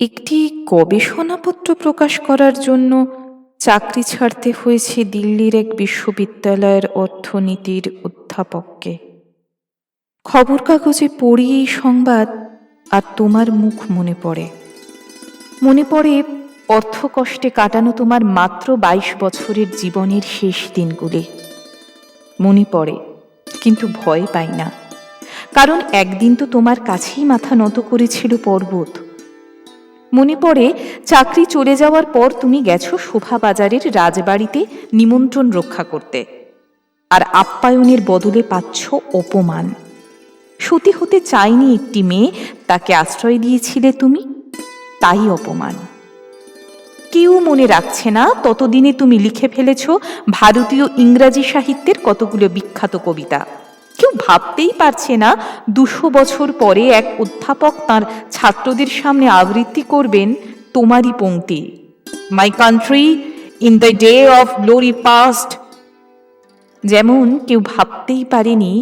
একটি গবেষণাপত্র প্রকাশ করার জন্য চাকরি ছাড়তে হয়েছে দিল্লির এক বিশ্ববিদ্যালয়ের অর্থনীতির অধ্যাপককে। খবর কাগজে পড়ি এই সংবাদ আর তোমার মুখ মনে পড়ে। মনে পড়ে অর্থকষ্টে কাটানো তোমার মাত্র বাইশ বছরের জীবনের শেষ দিনগুলি। মনে পড়ে, কিন্তু ভয় পাই না। কারণ একদিন তো তোমার কাছেই মাথা নত করেছিল পর্বত। মনে পড়ে, চাকরি চলে যাওয়ার পর তুমি গেছো শোভা বাজারের রাজবাড়িতে নিমন্ত্রণ রক্ষা করতে। আর আপ্যায়নের বদলে পাচ্ছ অপমান। সতী হতে চাইনি একটি মেয়ে, তাকে আশ্রয় দিয়েছিলে তুমি? তাই অপমান। কেউ মনে রাখছে না, ততদিনে তুমি লিখে ফেলেছ, ভারতীয় ইংরাজি সাহিত্যের কতগুলো বিখ্যাত কবিতা। কেউ ভাবতেই পারছে না দুশো বছর পরে এক অধ্যাপক তার ছাত্রদের সামনে আবৃত্তি করবেন তোমারই পংক্তি my country in the day of glory past যেমন কেউ ভাবতেই পারেনি,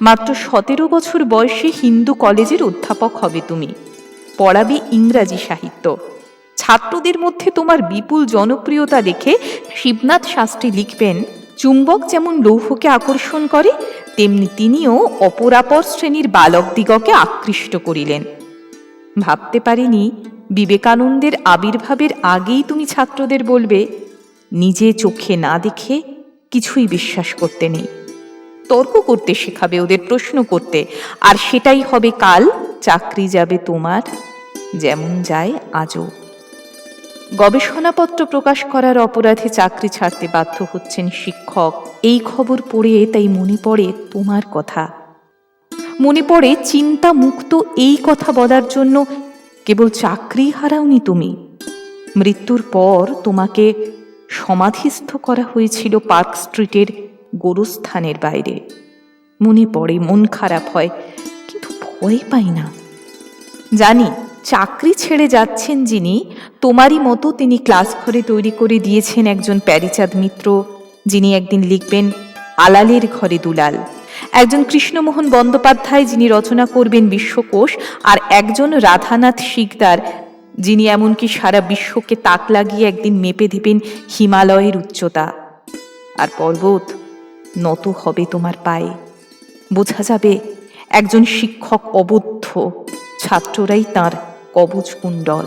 মাত্র সতেরো বছর বয়সে হিন্দু কলেজের অধ্যাপক হবে তুমি। পড়াবে ইংরাজি সাহিত্য। ছাত্রদের মধ্যে তোমার বিপুল জনপ্রিয়তা দেখে শিবনাথ শাস্ত্রী লিখবেন, চুম্বক যেমন লৌহকে আকর্ষণ করে তেমনি তিনিও অপরাপর শ্রেণির বালকদিগকে আকৃষ্ট করিলেন। ভাবতে পারিনি বিবেকানন্দের আবির্ভাবের আগেই তুমি ছাত্রদের বলবে, নিজে চোখে না দেখে কিছুই বিশ্বাস করতে নেই। তর্ক করতে শেখাবে ওদের, প্রশ্ন করতে। আর সেটাই হবে কাল, চাকরি যাবে তোমার, যেমন যায় আজও। গবেষণাপত্র প্রকাশ করার অপরাধে চাকরি ছাড়তে বাধ্য হচ্ছেন শিক্ষক। এই খবর পড়ে তাই মনে পড়ে তোমার কথা। মনে পড়ে চিন্তা মুক্ত এই কথা বলার জন্য কেবল চাকরি হারাওনি তুমি। মৃত্যুর পর তোমাকে সমাধিস্থ করা হয়েছিল পার্ক স্ট্রিটের গোরস্থানের বাইরে। মনে পড়ে মন খারাপ হয়, কিন্তু ভয় পাই না। জানি চাকরি ছেড়ে যাচ্ছেন যিনি, তোমারই মতো তিনি ক্লাস ঘরে তৈরি করে দিয়েছেন একজন প্যারিচাঁদ মিত্র, যিনি একদিন লিখবেন, আলালের ঘরে দুলাল। একজন কৃষ্ণমোহন বন্দ্যোপাধ্যায় যিনি রচনা করবেন বিশ্বকোষ, আর একজন রাধানাথ শিকদার, যিনি এমনকি সারা বিশ্বকে তাক লাগিয়ে একদিন মেপে দেবেন হিমালয়ের উচ্চতা। আর পর্বত নত হবে তোমার পায়ে। বোঝা যাবে, একজন শিক্ষক অবদ্ধ, ছাত্ররাই তার কবচ কুণ্ডল।